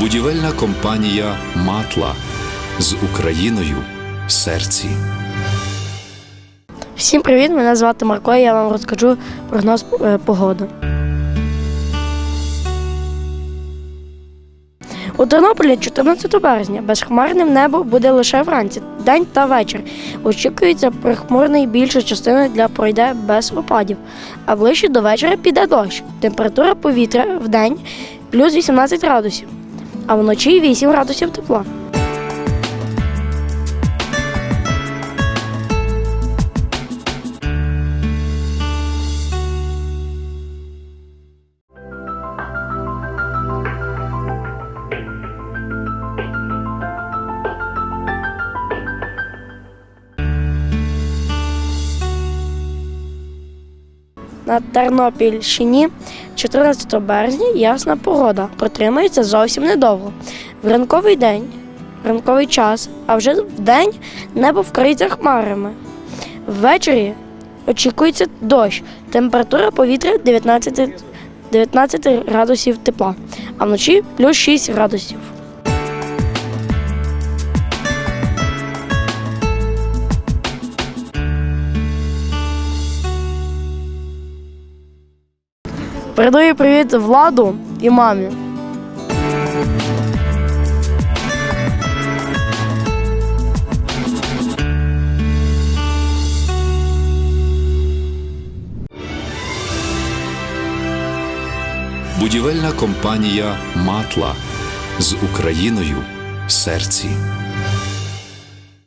Будівельна компанія Матла з Україною в серці. Всім привіт! Мене звати Марко. і Я вам розкажу прогноз е, погоди. У Тернополі 14 березня безхмарним небо буде лише вранці, день та вечір. Очікується прихмурний більша частина для пройде без опадів, а ближче до вечора піде дощ. Температура повітря в день плюс 18 градусів, а вночі 8 градусів тепла. На Тернопільщині 14 березня ясна погода. Протримається зовсім недовго. В ранковий день, в ранковий час, а вже в день небо вкриється хмарами. Ввечері очікується дощ. Температура повітря 19, 19 градусів тепла, а вночі плюс 6 градусів. Передаю привіт владу і мамі. Будівельна компанія Матла з Україною в серці.